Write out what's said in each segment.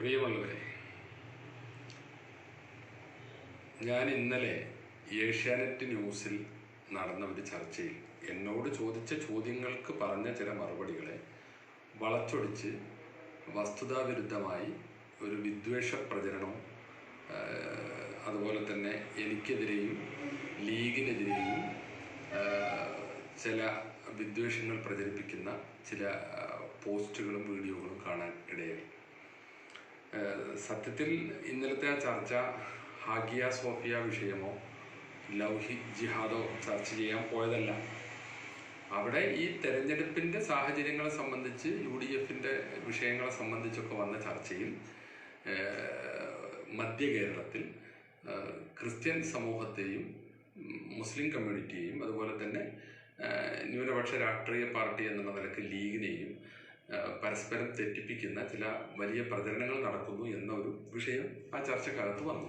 പ്രിയമുള്ളവരെ ഞാൻ ഇന്നലെ ഏഷ്യാനെറ്റ് ന്യൂസിൽ നടന്ന ഒരു ചർച്ചയിൽ എന്നോട് ചോദിച്ച ചോദ്യങ്ങൾക്ക് പറഞ്ഞ ചില മറുപടികളെ വളച്ചൊടിച്ച് വസ്തുതാവിരുദ്ധമായി ഒരു വിദ്വേഷ പ്രചരണം അതുപോലെ തന്നെ എനിക്കെതിരെയും ലീഗിനെതിരെയും ചില വിദ്വേഷങ്ങൾ പ്രചരിപ്പിക്കുന്ന ചില പോസ്റ്റുകളും വീഡിയോകളും കാണാൻ ഇടയായി. സത്യത്തിൽ ഇന്നലത്തെ ആ ചർച്ച ഹാഗിയ സോഫിയ വിഷയമോ ലൗഹി ജിഹാദോ ചർച്ച ചെയ്യാൻ പോയതല്ല. അവിടെ ഈ തെരഞ്ഞെടുപ്പിന്റെ സാഹചര്യങ്ങളെ സംബന്ധിച്ച് യു ഡി എഫിന്റെ വിഷയങ്ങളെ സംബന്ധിച്ചൊക്കെ വന്ന ചർച്ചയിൽ മധ്യ കേരളത്തിൽ ക്രിസ്ത്യൻ സമൂഹത്തെയും മുസ്ലിം കമ്മ്യൂണിറ്റിയെയും അതുപോലെ തന്നെ ന്യൂനപക്ഷ രാഷ്ട്രീയ പാർട്ടി എന്നുള്ള നിലയ്ക്ക് ലീഗിനെയും പരസ്പരം തെറ്റിപ്പിക്കുന്ന ചില വലിയ പ്രചരണങ്ങൾ നടക്കുന്നു എന്ന ഒരു വിഷയം ആ ചർച്ചക്കാലത്ത് വന്നു.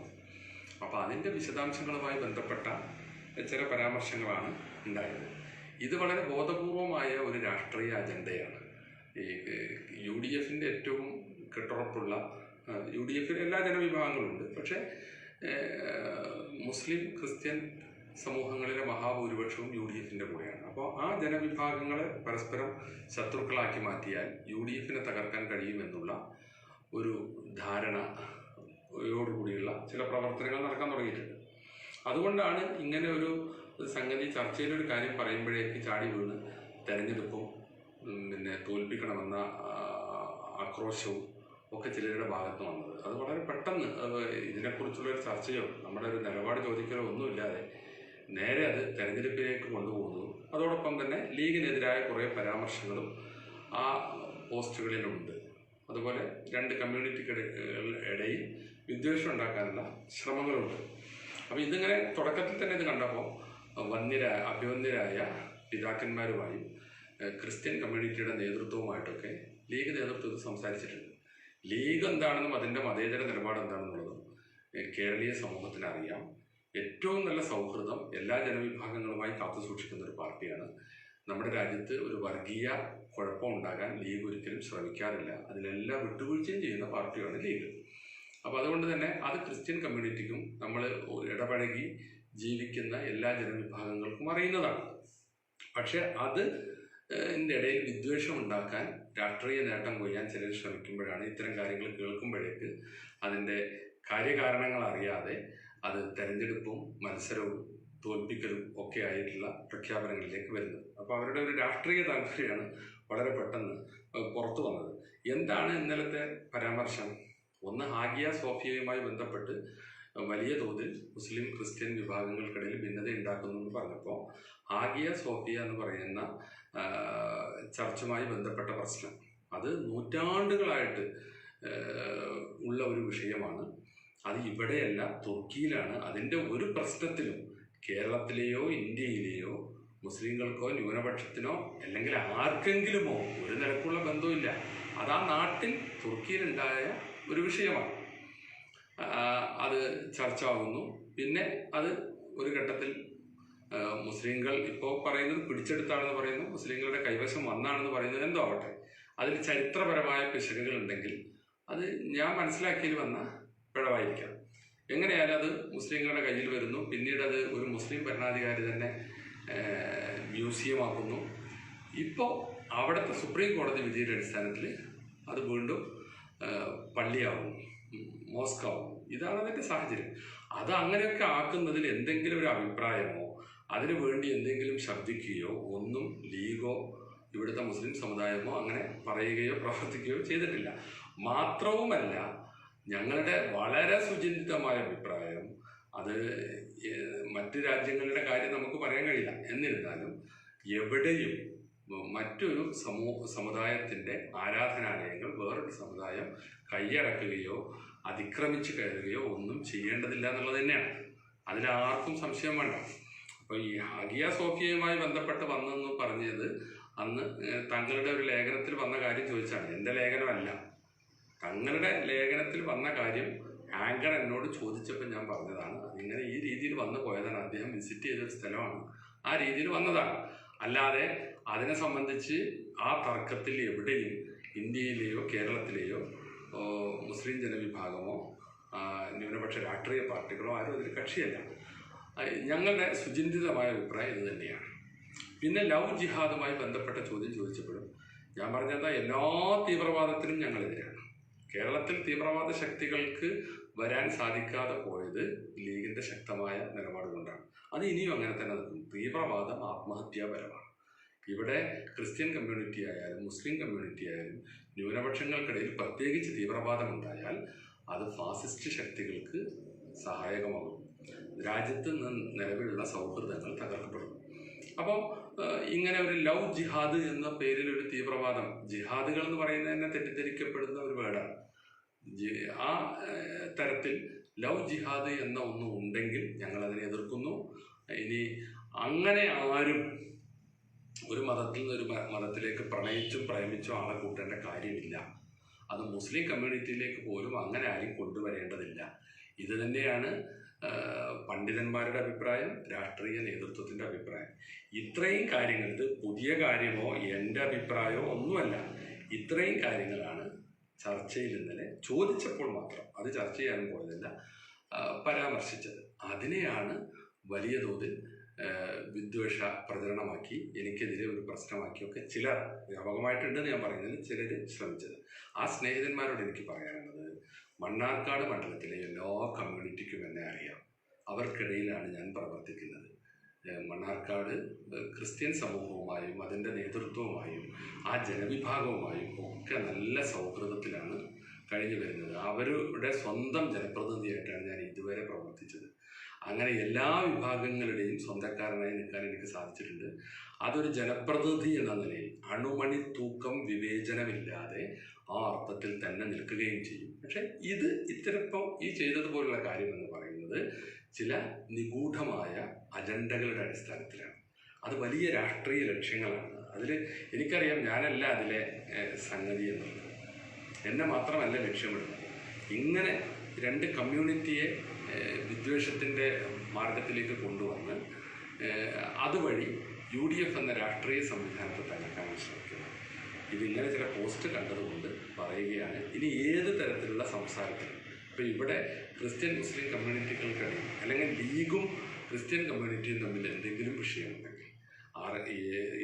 അപ്പോൾ അതിന്റെ വിശദാംശങ്ങളുമായി ബന്ധപ്പെട്ട ചില പരാമർശങ്ങളാണ് ഉണ്ടായത്. ഇത് വളരെ ബോധപൂർവമായ ഒരു രാഷ്ട്രീയ അജണ്ടയാണ്. ഈ യു ഡി എഫിന്റെ ഏറ്റവും കെട്ടുറപ്പുള്ള യു ഡി എഫിൽ എല്ലാ ജനവിഭാഗങ്ങളുണ്ട്. പക്ഷേ മുസ്ലിം ക്രിസ്ത്യൻ സമൂഹങ്ങളിലെ മഹാഭൂരിപക്ഷവും യു ഡി എഫിന്റെ കൂടെയാണ്. അപ്പോൾ ആ ജനവിഭാഗങ്ങളെ പരസ്പരം ശത്രുക്കളാക്കി മാറ്റിയാൽ യു ഡി എഫിനെ തകർക്കാൻ കഴിയുമെന്നുള്ള ഒരു ധാരണ ധാരണയോടുകൂടിയുള്ള ചില പ്രവർത്തനങ്ങൾ നടക്കാൻ തുടങ്ങിയിട്ടുണ്ട്. അതുകൊണ്ടാണ് ഇങ്ങനെ ഒരു സംഗതി ചർച്ചയിലൊരു കാര്യം പറയുമ്പോഴേക്ക് ചാടി വീണ് തെരഞ്ഞെടുപ്പും പിന്നെ തോൽപ്പിക്കണമെന്ന ആക്രോശവും ഒക്കെ ചിലരുടെ ഭാഗത്ത് വന്നത്. അത് വളരെ പെട്ടെന്ന് ഇതിനെക്കുറിച്ചുള്ള ഒരു ചർച്ചയോ നമ്മുടെ ഒരു നിലപാട് ചോദിക്കലോ ഒന്നുമില്ലാതെ നേരെ അത് തെരഞ്ഞെടുപ്പിലേക്ക് കൊണ്ടുപോകുന്നതും അതോടൊപ്പം തന്നെ ലീഗിനെതിരായ കുറേ പരാമർശങ്ങളും ആ പോസ്റ്റുകളിലുണ്ട്. അതുപോലെ രണ്ട് കമ്മ്യൂണിറ്റിക്ക് ഇടയിൽ വിദ്വേഷം ഉണ്ടാക്കാനുള്ള ശ്രമങ്ങളുണ്ട്. അപ്പോൾ ഇതിങ്ങനെ തുടക്കത്തിൽ തന്നെ ഇത് കണ്ടപ്പോൾ വന്യരായ അഭിവന്യരായ പിതാക്കന്മാരുമായും ക്രിസ്ത്യൻ കമ്മ്യൂണിറ്റിയുടെ നേതൃത്വവുമായിട്ടൊക്കെ ലീഗ് നേതൃത്വത്തിൽ സംസാരിച്ചിട്ടുണ്ട്. ലീഗ് എന്താണെന്നും അതിന്റെ മതേതര നിലപാട് എന്താണെന്നുള്ളതും കേരളീയ സമൂഹത്തിന് അറിയാം. ഏറ്റവും നല്ല സൗഹൃദം എല്ലാ ജനവിഭാഗങ്ങളുമായി കാത്തു സൂക്ഷിക്കുന്ന ഒരു പാർട്ടിയാണ്. നമ്മുടെ രാജ്യത്ത് ഒരു വർഗീയ കുഴപ്പം ഉണ്ടാകാൻ ലീഗ് ഒരിക്കലും ശ്രമിക്കാറില്ല. അതിലെല്ലാം വിട്ടുവീഴ്ചയും ചെയ്യുന്ന പാർട്ടിയാണ് ലീഗ്. അപ്പോൾ അതുകൊണ്ട് തന്നെ അത് ക്രിസ്ത്യൻ കമ്മ്യൂണിറ്റിക്കും നമ്മൾ ഇടപഴകി ജീവിക്കുന്ന എല്ലാ ജനവിഭാഗങ്ങൾക്കും അറിയുന്നതാണ്. പക്ഷെ അത് ഇടയിൽ വിദ്വേഷം ഉണ്ടാക്കാൻ രാഷ്ട്രീയ നേട്ടം കൊയ്യാൻ ചിലർ ശ്രമിക്കുമ്പോഴാണ് ഇത്തരം കാര്യങ്ങൾ കേൾക്കുമ്പോഴേക്ക് അതിന്റെ കാര്യകാരണങ്ങൾ അറിയാതെ അത് തെരഞ്ഞെടുപ്പും മത്സരവും തോൽപ്പിക്കലും ഒക്കെ ആയിട്ടുള്ള പ്രഖ്യാപനങ്ങളിലേക്ക് വരുന്നത്. അപ്പോൾ അവരുടെ ഒരു രാഷ്ട്രീയ താല്പര്യമാണ് വളരെ പെട്ടെന്ന് പുറത്തു വന്നത്. എന്താണ് ഇന്നലത്തെ പരാമർശം? ഒന്ന് ഹാഗിയ സോഫിയയുമായി ബന്ധപ്പെട്ട് വലിയ തോതിൽ മുസ്ലിം ക്രിസ്ത്യൻ വിഭാഗങ്ങൾക്കിടയിൽ ഭിന്നത ഉണ്ടാക്കുന്നു എന്ന് പറഞ്ഞപ്പോൾ ആഗിയ സോഫിയ എന്ന് പറയുന്ന ചർച്ചുമായി ബന്ധപ്പെട്ട പ്രശ്നം. അത് നൂറ്റാണ്ടുകളായിട്ട് ഉള്ള ഒരു വിഷയമാണ്. അത് ഇവിടെയല്ല തുർക്കിയിലാണ്. അതിന്റെ ഒരു പ്രശ്നത്തിലും കേരളത്തിലെയോ ഇന്ത്യയിലെയോ മുസ്ലിങ്ങൾക്കോ ന്യൂനപക്ഷത്തിനോ അല്ലെങ്കിൽ ആർക്കെങ്കിലുമോ ഒരു നിലക്കുള്ള ബന്ധമില്ല അത് ആ നാട്ടിൽ തുർക്കിയിലുണ്ടായ ഒരു വിഷയമാണ്. അത് ചർച്ച ആകുന്നു പിന്നെ അത് ഒരു ഘട്ടത്തിൽ മുസ്ലിങ്ങൾ ഇപ്പോൾ പറയുന്നത് പിടിച്ചെടുത്താണെന്ന് പറയുന്നു മുസ്ലിങ്ങളുടെ കൈവശം വന്നാണെന്ന് പറയുന്നത് എന്തോ ആവട്ടെ. അതിൽ ചരിത്രപരമായ പിശകുകൾ ഉണ്ടെങ്കിൽ അത് ഞാൻ മനസ്സിലാക്കിയതിൽ വന്ന പിഴവായിരിക്കാം എങ്ങനെയായാലും അത് മുസ്ലിങ്ങളുടെ കയ്യിൽ വരുന്നു. പിന്നീട് അത് ഒരു മുസ്ലിം ഭരണാധികാരി തന്നെ മ്യൂസിയമാക്കുന്നു. ഇപ്പോൾ അവിടുത്തെ സുപ്രീം കോടതി വിധിയുടെ അടിസ്ഥാനത്തിൽ അത് വീണ്ടും പള്ളിയാവും മോസ്കാവും ഇതാണ് അതിന്റെ സാഹചര്യം. അത് അങ്ങനെയൊക്കെ ആക്കുന്നതിൽ എന്തെങ്കിലും ഒരു അഭിപ്രായമോ അതിനു വേണ്ടി എന്തെങ്കിലും ശബ്ദിക്കുകയോ ഒന്നും ലീഗോ ഇവിടുത്തെ മുസ്ലിം സമുദായമോ അങ്ങനെ പറയുകയോ പ്രവർത്തിക്കുകയോ ചെയ്തിട്ടില്ല. മാത്രവുമല്ല ഞങ്ങളുടെ വളരെ സുചിന്തിതമായ അഭിപ്രായം അത് മറ്റ് രാജ്യങ്ങളുടെ കാര്യം നമുക്ക് പറയാൻ കഴിയില്ല. എന്നിരുന്നാലും എവിടെയും മറ്റൊരു സമൂഹ സമുദായത്തിന്റെ ആരാധനാലയങ്ങൾ വേറൊരു സമുദായം കൈയടക്കുകയോ അതിക്രമിച്ച് കയറുകയോ ഒന്നും ചെയ്യേണ്ടതില്ല എന്നുള്ളത് തന്നെയാണ്. അതിലാർക്കും സംശയം വേണ്ട. അപ്പോൾ ഈ ഹാഗിയ സോഫിയയുമായി ബന്ധപ്പെട്ട് വന്നെന്ന് പറഞ്ഞത് അന്ന് താങ്കളുടെ ഒരു ലേഖനത്തിൽ വന്ന കാര്യം ചോദിച്ചാണ്. എന്റെ ലേഖനമല്ല. തങ്ങളുടെ ലേഖനത്തിൽ വന്ന കാര്യം ആങ്കർ എന്നോട് ചോദിച്ചപ്പോൾ ഞാൻ പറഞ്ഞതാണ്. അതിങ്ങനെ ഈ രീതിയിൽ വന്നു പോയതാണ്. അദ്ദേഹം വിസിറ്റ് ചെയ്തൊരു സ്ഥലമാണ്. ആ രീതിയിൽ വന്നതാണ്. അല്ലാതെ അതിനെ സംബന്ധിച്ച് ആ തർക്കത്തിൽ എവിടെയും ഇന്ത്യയിലെയോ കേരളത്തിലെയോ മുസ്ലിം ജനവിഭാഗമോ ന്യൂനപക്ഷ രാഷ്ട്രീയ പാർട്ടികളോ ആരും അതിൽ കക്ഷിയല്ല. ഞങ്ങളുടെ സുചിന്തിതമായ അഭിപ്രായം ഇത് തന്നെയാണ്. പിന്നെ ലവ് ജിഹാദുമായി ബന്ധപ്പെട്ട ചോദ്യം ചോദിച്ചപ്പോഴും ഞാൻ പറഞ്ഞത് എല്ലാ തീവ്രവാദത്തിനും ഞങ്ങളെതിരാണ് കേരളത്തിൽ തീവ്രവാദ ശക്തികൾക്ക് വരാൻ സാധിക്കാതെ പോയത് ലീഗിന്റെ ശക്തമായ നിലപാട് കൊണ്ടാണ്. അത് ഇനിയും അങ്ങനെ തന്നെ നിൽക്കും തീവ്രവാദം ആത്മഹത്യാപരമാണ്. ഇവിടെ ക്രിസ്ത്യൻ കമ്മ്യൂണിറ്റി ആയാലും മുസ്ലിം കമ്മ്യൂണിറ്റി ആയാലും ന്യൂനപക്ഷങ്ങൾക്കിടയിൽ പ്രത്യേകിച്ച് തീവ്രവാദം ഉണ്ടായാൽ അത് ഫാസിസ്റ്റ് ശക്തികൾക്ക് സഹായകമാകും. രാജ്യത്ത് നിന്ന് നിലവിലുള്ള സൗഹൃദങ്ങൾ തകർക്കപ്പെടും. അപ്പോൾ ഇങ്ങനെ ഒരു ലവ് ജിഹാദ് എന്ന പേരിൽ ഒരു തീവ്രവാദം. ജിഹാദുകൾ എന്ന് പറയുന്നത് തന്നെ തെറ്റിദ്ധരിക്കപ്പെടുന്ന ഒരു വേർഡാണ് ആ തരത്തിൽ ലവ് ജിഹാദ് എന്ന ഒന്ന് ഉണ്ടെങ്കിൽ ഞങ്ങൾ അതിനെ എതിർക്കുന്നു. ഇനി അങ്ങനെ ആരും ഒരു മതത്തിൽ നിന്ന് ഒരു മതത്തിലേക്ക് പ്രണയിച്ചും പ്രേമിച്ചും ആളെ കൂട്ടേണ്ട കാര്യമില്ല. അത് മുസ്ലിം കമ്മ്യൂണിറ്റിയിലേക്ക് പോലും അങ്ങനെ ആരും കൊണ്ടുവരേണ്ടതില്ല. ഇത് തന്നെയാണ് പണ്ഡിതന്മാരുടെ അഭിപ്രായം രാഷ്ട്രീയ നേതൃത്വത്തിന്റെ അഭിപ്രായം. ഇത്രയും കാര്യങ്ങൾ ഇത് പുതിയ കാര്യമോ എന്റെ അഭിപ്രായമോ ഒന്നുമല്ല. ഇത്രയും കാര്യങ്ങളാണ് ചർച്ചയിൽ ഇന്നലെ ചോദിച്ചപ്പോൾ മാത്രം അത് ചർച്ച ചെയ്യാൻ പോയതല്ല പരാമർശിച്ചത്. അതിനെയാണ് വലിയ തോതിൽ വിദ്വേഷ പ്രചരണമാക്കി എനിക്കെതിരെ ഒരു പ്രശ്നമാക്കിയൊക്കെ ചിലർ വ്യാപകമായിട്ടുണ്ടെന്ന് ഞാൻ പറയുന്നതിന് ചിലർ ശ്രമിച്ചത്. ആ സ്നേഹിതന്മാരോട് എനിക്ക് പറയാനുള്ളത് മണ്ണാർക്കാട് മണ്ഡലത്തിലെ എല്ലാ കമ്മ്യൂണിറ്റിക്കും എന്നെ അറിയാം. അവർക്കിടയിലാണ് ഞാൻ പ്രവർത്തിക്കുന്നത്. മണ്ണാർക്കാട് ക്രിസ്ത്യൻ സമൂഹവുമായും അതിന്റെ നേതൃത്വവുമായും ആ ജനവിഭാഗവുമായും ഒക്കെ നല്ല സൗഹൃദത്തിലാണ് കഴിഞ്ഞു വരുന്നത്. അവരുടെ സ്വന്തം ജനപ്രതിനിധിയായിട്ടാണ് ഞാൻ ഇതുവരെ പ്രവർത്തിച്ചത്. അങ്ങനെ എല്ലാ വിഭാഗങ്ങളുടെയും സ്വന്തക്കാരനായി നിൽക്കാൻ എനിക്ക് സാധിച്ചിട്ടുണ്ട്. അതൊരു ജനപ്രതിനിധി എന്ന നിലയിൽ അണുമണി തൂക്കം വിവേചനമില്ലാതെ ആ അർത്ഥത്തിൽ തന്നെ നിൽക്കുകയും ചെയ്യും. പക്ഷെ ഇത് ഇത്തരപ്പം ഈ ചെയ്തതുപോലുള്ള കാര്യം എന്ന് പറയുന്നത് ചില നിഗൂഢമായ അജണ്ടകളുടെ അടിസ്ഥാനത്തിലാണ്. അത് വലിയ രാഷ്ട്രീയ ലക്ഷ്യങ്ങളാണ്. അതിൽ എനിക്കറിയാം ഞാനല്ല അതിലെ സംഗതി എന്നുള്ളത് എന്നെ മാത്രമല്ല ലക്ഷ്യമിടുന്നത്. ഇങ്ങനെ രണ്ട് കമ്മ്യൂണിറ്റിയെ വിദ്വേഷത്തിന്റെ മാർഗത്തിലേക്ക് കൊണ്ടുവന്ന് അതുവഴി യു ഡി എഫ് എന്ന രാഷ്ട്രീയ സംവിധാനത്തെ തകർക്കാനാണ് ശ്രമിക്കുന്നത് ഇതിങ്ങനെ ചില പോസ്റ്റ് കണ്ടതുകൊണ്ട് പറയുകയാണ് ഇനി ഏത് തരത്തിലുള്ള സംസാരത്തിലും ഇപ്പോൾ ഇവിടെ ക്രിസ്ത്യൻ മുസ്ലിം കമ്മ്യൂണിറ്റികൾക്കിടയിൽ അല്ലെങ്കിൽ ലീഗും ക്രിസ്ത്യൻ കമ്മ്യൂണിറ്റിയും തമ്മിൽ എന്തെങ്കിലും വിഷയമുണ്ടെങ്കിൽ ആർ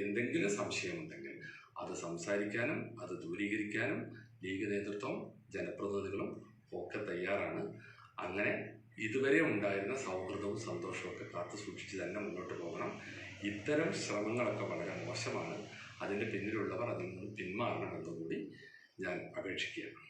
എന്തെങ്കിലും സംശയമുണ്ടെങ്കിൽ അത് സംസാരിക്കാനും അത് ദൂരീകരിക്കാനും ലീഗ് നേതൃത്വം ജനപ്രതിനിധികളും ഒക്കെ തയ്യാറാണ്. അങ്ങനെ ഇതുവരെ ഉണ്ടായിരുന്ന സൗഹൃദവും ഒക്കെ കാത്തു സൂക്ഷിച്ച് തന്നെ മുന്നോട്ട് പോകണം. ഇത്തരം ശ്രമങ്ങളൊക്കെ വളരെ മോശമാണ്. അതിന്റെ പിന്നിലുള്ളവർ അതിൽ നിന്ന് പിന്മാറണമെന്നുകൂടി ഞാൻ അപേക്ഷിക്കുകയാണ്.